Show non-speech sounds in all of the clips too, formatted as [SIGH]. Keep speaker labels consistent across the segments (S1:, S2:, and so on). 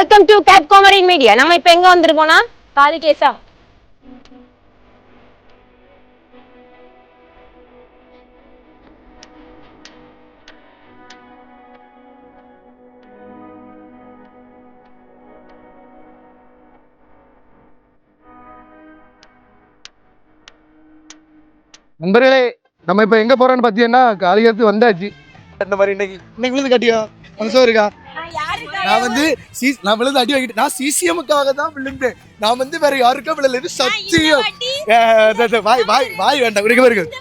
S1: Welcome to Cape Comorin media நம்ம இப்ப எங்க வந்திருக்கோம்னா காலி கேசா
S2: நண்பர்களே நம்ம இப்ப எங்க போறோம்னு பாத்தீங்கன்னா காலிகத்து வந்தாச்சு. இந்த மாதிரி இன்னைக்கு இன்னைக்கு விழுந்து கட்டியா? மனசோ இருக்கா? நான் வந்து சி- நான் விழுந்து அடி வாங்கிட்டு நான் சிசிஎம்முக்காக தான் விழுந்தேன். நான் வந்து வேற யாருக்கும் விழல சத்தியம். வாய் வாய் வாய் வேண்டாம் இருக்கு இருக்கு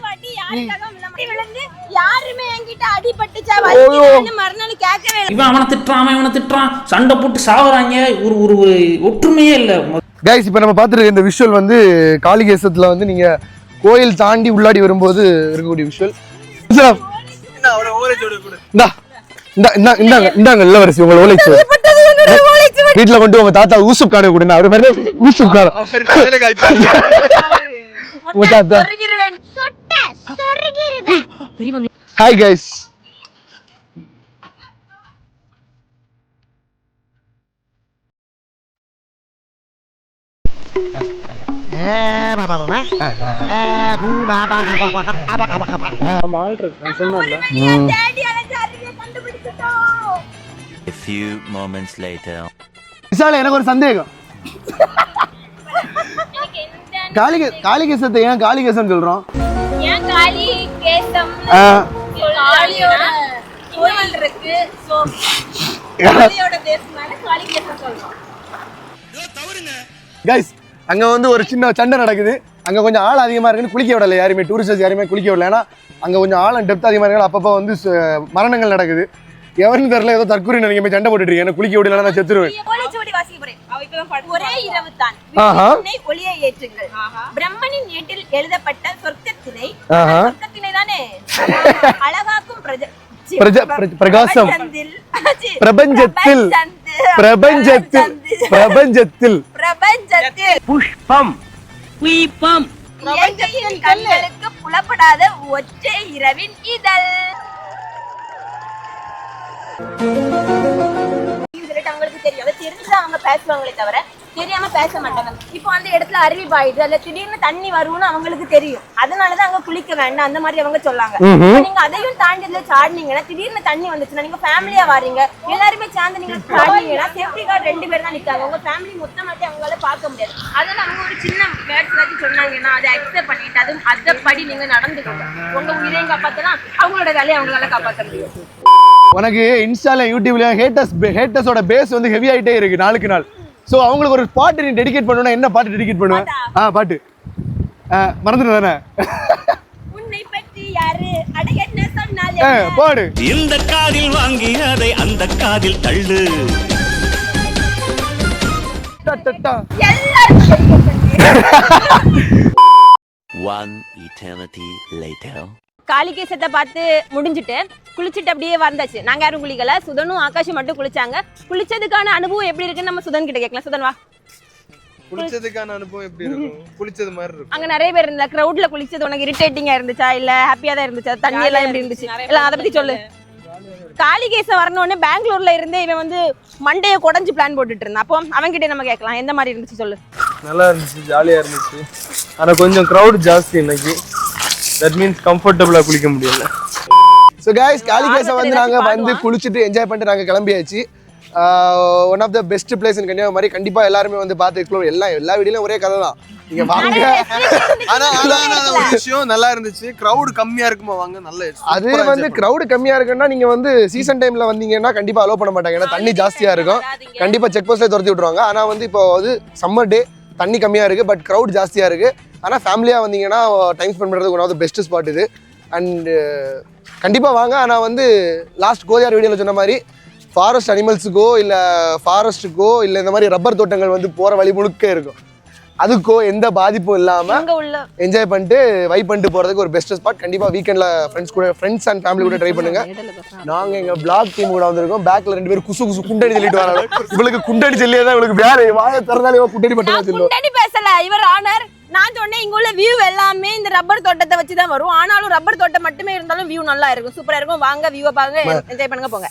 S1: யாருமே என்கிட்ட அடிபட்டுச்சா?
S2: ஐயோ.
S1: மறுநாள் கேட்கவே இல்லை.
S3: இவன் அவனை திட்டுறான் அவன் இவனை திட்டுறான். சண்டை போட்டு சாவறாங்க. ஒரு ஒரு ஒரு ஒற்றுமையே இல்லை.
S2: கைஸ் இப்போ நம்ம பார்த்துருக்க இந்த விஷுவல் வந்து காளிகேசத்துல வந்து நீங்க கோயில் தாண்டி உள்ளாடி வரும்போது இருக்கக்கூடிய விஷுவல் இந்தாங்க இந்தாங்க இளவரசி உங்களை ஓலைச்சு வீட்டுல கொண்டு உங்க தாத்தா ஊசுப் கார்டு கொடுங்க அவர் மாதிரி ஊசுப் உங்க தாத்தா. Hi guys
S4: A few moments later.
S2: விசால எனக்கு ஒரு சந்தேகம். காளிகே காளிகேசத்தை ஏன் காளிகேசன் சொல்றோம்?
S1: ஏன் காளி கேசம்
S2: ஆ,
S1: காளியோட கோயில் இருக்கு. சோ காளியோட தேசம்னால காளி கேசம் சொல்றோம்
S2: கைஸ் அங்க வந்து ஒரு சின்ன சண்டை நடக்குது. அங்க கொஞ்சம் ஆள் அதிகமா இருக்குன்னு குளிக்க விடல யாருமே டூரிஸ்டர்ஸ் யாருமே குளிக்க விடல. ஏன்னா அங்க கொஞ்சம் ஆழம் டெப்த் அதிகமா இருக்கு அப்பப்போ வந்து மரணங்கள் நடக்குது. எவன்னு தெரியல ஏதோ தற்கொலை நீங்க போய் சண்டை போட்டுட்டு இருக்கீங்க குளிக்க விடல நான் செத்துருவேன்.
S1: ஓலைச்சுவடி வாசிக்க போறேன். அவ இப்பதான் ஒரே இரவு தான்
S2: ஆஹா.
S1: ஒளியை ஏற்றுங்கள். பிரம்மனின் ஏட்டில் எழுதப்பட்ட சொர்க்கத்தினை. சொர்க்கத்தினை தானே? அழகாக்கும்
S2: பிரகாசம்.
S1: பிரபஞ்சத்தில்.
S2: பிரபஞ்சத்தில்.
S1: பிரபஞ்சத்தில்.
S3: புஷ்பம் புஷ்பம்.
S1: இயற்கையின் கண்களுக்கு புலப்படாத ஒற்றை இரவின் இதழ். அவங்களுக்கு தெரியும். அதை தெரிஞ்சுதான் அவங்க பேசுவாங்களே தவிர தெரியாம பேச மாட்டாங்க. இப்போ அந்த இடத்துல அருவி பாயுது அதுல திடீர்னு தண்ணி வரும்னு அவங்களுக்கு தெரியும். அதனாலதான் அங்க குளிக்க வேண்டாம். அந்த மாதிரி அவங்க சொல்லாங்க. நீங்க அதையும் தாண்டி இதுல சாடினீங்கன்னா திடீர்னு தண்ணி வந்துச்சுன்னா நீங்க ஃபேமிலியா வாரீங்க. எல்லாருமே சேர்ந்து நீங்க சாடினீங்கன்னா சேஃப்டி கார்டு ரெண்டு பேர் தான் நிக்காங்க உங்க ஃபேமிலி மொத்தமாட்டி அவங்களால பார்க்க முடியாது. அதனால அவங்க ஒரு சின்ன வேர்ட்ஸ் ஏதாச்சும் சொன்னாங்கன்னா அதை அக்செப்ட் பண்ணிட்டு அதுவும் அதப்படி நீங்க நடந்துக்கோங்க. உங்க உயிரையும் காப்பாத்தலாம். அவங்களோட வேலையை அவங்களால காப்பாற்ற முடியும்.
S2: உனக்கு இன்ஸ்டால யூடியூப்ல ஹேட்டர்ஸ் ஹேட்டர்ஸோட பேஸ் வந்து ஹெவி ஆயிட்டே இருக்கு நாளுக்கு நாள். ஸோ அவங்களுக்கு ஒரு பாட்டு நீ டெடிகேட் பண்ணணும்னா என்ன பாட்டு டெடிகேட் பண்ணுவேன் ஆ பாட்டு. மறந்துட்டு தானே?
S1: உன்னை பற்றி யாரு அட என்ன சொன்னால்
S2: ஆ,
S1: என்ன?
S2: பாடு.
S4: இந்த காதில் வாங்கி அதை அந்த காதில் தள்ளு. [LAUGHS] One eternity later.
S1: காளிகேசத்தை பார்த்து முடிஞ்சுட்டு குளிச்சுட்டு அப்படியே வந்தாச்சு. நாங்க யாரும் குளிக்கல. சுதனும் ஆகாஷும் மட்டும் குளிச்சாங்க. குளிச்சதுக்கான அனுபவம் எப்படி இருக்குன்னு நம்ம சுதன் கிட்ட கேட்கலாம். சுதன் வா.
S5: குளிச்சதுக்கான அனுபவம் எப்படி இருக்கும்? [LAUGHS] குளிச்சது மாதிரி இருக்கும்.
S1: அங்க நிறைய பேர் இருந்தா கிரௌட்ல குளிச்சது உனக்கு இரிட்டேட்டிங்கா இருந்துச்சா? இல்ல ஹாப்பியா தான் இருந்துச்சா? தண்ணி எல்லாம் எப்படி இருந்துச்சு. எல்லாம் அதை பத்தி சொல்லு. காளிகேசன் வரணும்னு பெங்களூர்ல இருந்தே இவன் வந்து மண்டைய குடஞ்சு பிளான் போட்டுட்டு இருந்தான். அப்போ அவன்கிட்ட நம்ம கேட்கலாம். எந்த மாதிரி இருந்துச்சு சொல்லு.
S5: நல்லா இருந்துச்சு ஜாலியா இருந்துச்சு. ஆனா கொஞ்சம் crowd ஜாஸ்தி இன்னைக்கு. தட் மீன்ஸ் கம்ஃபர்டபுளா குளிக்க முடியல.
S2: ஸோ கைஸ் காளிகேசம் வந்து நாங்கள் வந்து? குளிச்சுட்டு என்ஜாய் பண்ணிட்டு நாங்கள் கிளம்பியாச்சு. One of the best place in Kanyakumari. கண்டிப்பாக எல்லாருமே வந்து பார்த்து எக்ஸ்ப்ளோர் எல்லாம் எல்லா வீடியோலையும் ஒரே கதை தான். நீங்கள் வாங்க.
S5: ஆனா ஆனா ஒரு விஷயம் நல்லா இருந்துச்சு. crowd கம்மியா இருக்குமா வாங்க? நல்ல
S2: அது வந்து
S5: enjoy
S2: crowd கம்மியா இருக்குன்னா நீங்க வந்து சீசன் டைம்ல வந்தீங்கன்னா கண்டிப்பா அலோவ் பண்ண மாட்டாங்க. ஏன்னா தண்ணி ஜாஸ்தியா இருக்கும். கண்டிப்பா செக் போஸ்ட்ல துரத்தி விட்டுருவாங்க. ஆனா வந்து இப்போ வந்து சம்மர் டே தண்ணி கம்மியாக இருக்குது பட் க்ரௌட் ஜாஸ்தியாக இருக்குது ஆனால் ஃபேமிலியாக வந்தீங்கன்னா டைம் ஸ்பெண்ட் பண்ணுறதுக்கு one of the best spot இது. அண்டு கண்டிப்பாக வாங்க. ஆனால் வந்து லாஸ்ட் கோதியார் வீடியோவில் சொன்ன மாதிரி ஃபாரஸ்ட் அனிமல்ஸுக்கோ இல்லை ஃபாரஸ்ட்டுக்கோ இல்லை இந்த மாதிரி ரப்பர் தோட்டங்கள் வந்து போகிற வழி முழுக்க இருக்கும். அதுக்கோ எந்த பாதிப்பும் இல்லாம
S1: அங்க உள்ள
S2: என்ஜாய் பண்ணிட்டு வைப் பண்ணிட்டு போறதுக்கு ஒரு பெஸ்ட் ஸ்பாட் கண்டிப்பா வீக்கெண்ட்ல ஃப்ரெண்ட்ஸ் கூட ஃப்ரெண்ட்ஸ் அண்ட் ஃபேமிலி கூட ட்ரை பண்ணுங்க. நாங்க எங்க பிளாக் டீம் கூட வந்திருக்கோம். பேக்ல ரெண்டு பேரும் குசு குசு குண்டடி சொல்லிட்டு வராங்க. இவளுக்கு குண்டடி சொல்லியே தான் இவளுக்கு வேற வாய திறந்தாலே குண்டடி மட்டும் சொல்லுவோம்
S1: பேசல. இவர் ஆனர் நான் சொன்னேன் இங்க உள்ள வியூ எல்லாமே இந்த ரப்பர் தோட்டத்தை வச்சு தான் வரும். ஆனாலும் ரப்பர் தோட்டம் மட்டுமே இருந்தாலும் வியூ நல்லா இருக்கும். சூப்பரா இருக்கும். வாங்க வியூவை பாருங்க என்ஜாய் பண்ணுங்க போங்க.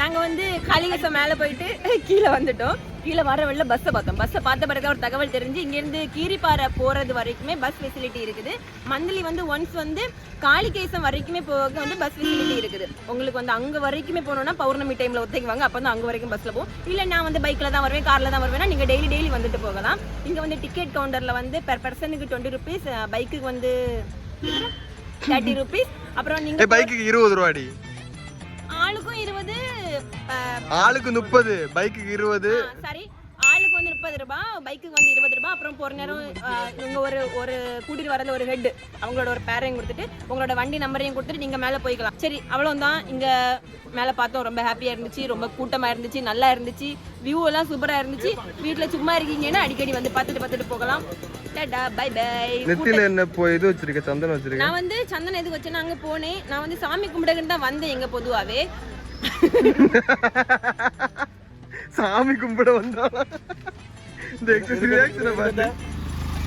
S1: நாங்க வந்து காளிகசம் மேல போயிட்டு கீழே வந்துட்டோம். கீழே வர வழியில பஸ்ஸை பார்த்தோம். பஸ்ஸை பார்த்த பிறகு ஒரு தகவல் தெரிஞ்சு இங்க இருந்து கீரிப்பாறை போறது வரைக்குமே பஸ் ஃபெசிலிட்டி இருக்குது. மந்த்லி வந்து ஒன்ஸ் வந்து காளிகேசம் வரைக்குமே போக வந்து பஸ் ஃபெசிலிட்டி இருக்குது. உங்களுக்கு வந்து அங்க வரைக்குமே போகணும்னா பௌர்ணமி டைம்ல ஒத்தைக்குவாங்க. அப்போ வந்து அங்க வரைக்கும் பஸ்ல போகும் இல்ல நான் வந்து பைக்ல தான் வருவேன் கார்ல தான் வருவேன்னா நீங்க டெய்லி டெய்லி வந்துட்டு போகலாம். இங்க வந்து டிக்கெட் கவுண்டர்ல வந்து பெர் பர்சனுக்கு டுவெண்ட்டி ருபீஸ் பைக்குக்கு வந்து தேர்ட்டி ருபீஸ் அப்புறம் நீங்க
S2: பைக்குக்கு இருபது ரூபாடி.
S1: ஆளுக்கும் இருபது
S2: ஆளுக்கு முப்பது பைக்குக்கு இருபது.
S1: சரி. ஆளுக்கு வந்து முப்பது ரூபாய் பைக்குக்கு வந்து இருபது ரூபாய் அப்புறம் போற நேரம் இவங்க ஒரு ஒரு கூட்டிட்டு வரல ஒரு ஹெட் அவங்களோட ஒரு பேரையும் கொடுத்துட்டு உங்களோட வண்டி நம்பரையும் கொடுத்துட்டு நீங்க மேல போய்க்கலாம். சரி அவ்வளவுதான். இங்க மேல பார்த்தோம். ரொம்ப ஹாப்பியா இருந்துச்சு. ரொம்ப கூட்டமா இருந்துச்சு. நல்லா இருந்துச்சு. வியூ எல்லாம் சூப்பரா இருந்துச்சு. வீட்ல சும்மா இருக்கீங்கன்னா அடிக்கடி வந்து பார்த்துட்டு பார்த்துட்டு போகலாம். டாடா பை பை
S5: நெத்தியில என்ன இப்போ இது வச்சிருக்க? சந்தனம் வச்சிருக்க?
S1: நான் வந்து சந்தனம் எதுக்கு வச்சேன்னா அங்க போனேன். நான் வந்து சாமி கும்பிடக்குன்னு தான் வந்தேன் எங்க பொதுவாவே. [LAUGHS]
S5: சாமி கும்பிட வந்தாலும் இந்த ரியாக்ஷனை பார்த்து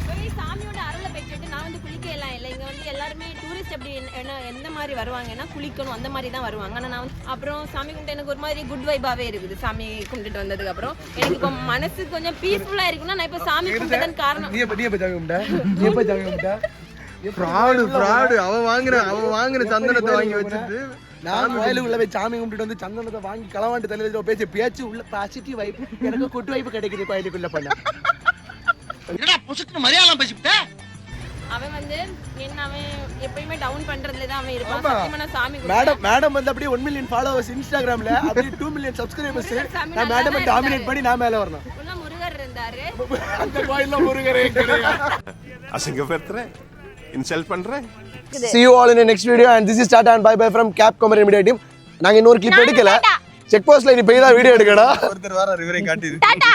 S1: போய் சாமியோட அருளை பெற்றுட்டு நான் வந்து குளிக்க எல்லாம் இல்லை. இங்க வந்து எல்லாருமே டூரிஸ்ட் அப்படி என்ன- என்ன எந்த மாதிரி வருவாங்கன்னா குளிக்கணும் அந்த மாதிரி தான் வருவாங்க. ஆனா நான் வந்து அப்புறம் சாமி கும்பிட்டு எனக்கு ஒரு மாதிரி குட் வைபாவே இருக்குது. சாமி கும்பிட்டுட்டு வந்ததுக்கு அப்புறம் எனக்கு இப்போ மனசு கொஞ்சம் பீஸ்ஃபுல்லா இருக்குன்னா நான் இப்போ சாமி கும்பிட்டதன் காரணம்.
S2: நீ [LAUGHS]
S5: அவன் வாங்குன அவன் வாங்குன சந்தனத்தை வாங்கி வச்சுட்டு
S2: நான் கோயிலுக்கு உள்ள போய் சாமி கும்பிட்டு வந்து சந்தனத்தை வாங்கி களவாண்டு தலையில பேச்சு பேச்சு உள்ள பாசிட்டிவ் வைப் எனக்கு குட் வைப் கிடைக்குது கோயிலுக்குள்ள பண்ண
S1: அவன் வந்து என்ன அவன் எப்பயுமே டவுன் பண்றதுல தான் அவன் இருப்பான்.
S2: ஆமா.
S1: சத்தியமா நான் சாமி.
S2: மேடம் மேடம் வந்து அப்படியே ஒன் மில்லியன் ஃபாலோவர்ஸ் இன்ஸ்டாகிராம்ல அப்படியே டூ மில்லியன் சப்ஸ்கிரைபர்ஸ் நான் மேடம் டாமினேட் பண்ணி நான் மேல வரணும்.
S1: உள்ள முருகர் இருந்தாரு.
S2: அந்த கோயில்ல முருகரே கிடையாது.
S6: அசிங்கப்படுத்துறேன். இன்சல்ட் பண்றேன்.
S2: See you all in the next video and this is Tata and bye bye from Cap Comedy Media team. நாங்க இன்னொரு கிளிப் எடுக்கல. செக் போஸ்ட்ல நீ போய் தான் வீடியோ எடுக்கடா
S5: ஒருத்தர் வர இவரே காட்டிடு
S1: டாடா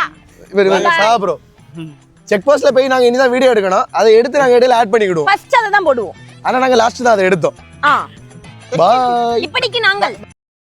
S2: இவர் இவர் சா ப்ரோ செக் போஸ்ட்ல போய் நாங்க இனி தான் வீடியோ எடுக்கணும். அதை எடுத்து நாங்க இடையில ஆட் பண்ணிக்கிடுவோம்.
S1: ஃபர்ஸ்ட் அதை தான் போடுவோம்.
S2: ஆனா நாங்க லாஸ்ட் தான் அதை எடுத்தோம்.
S1: ஆ.
S2: பாய்
S1: இப்படிக்கு நாங்கள்.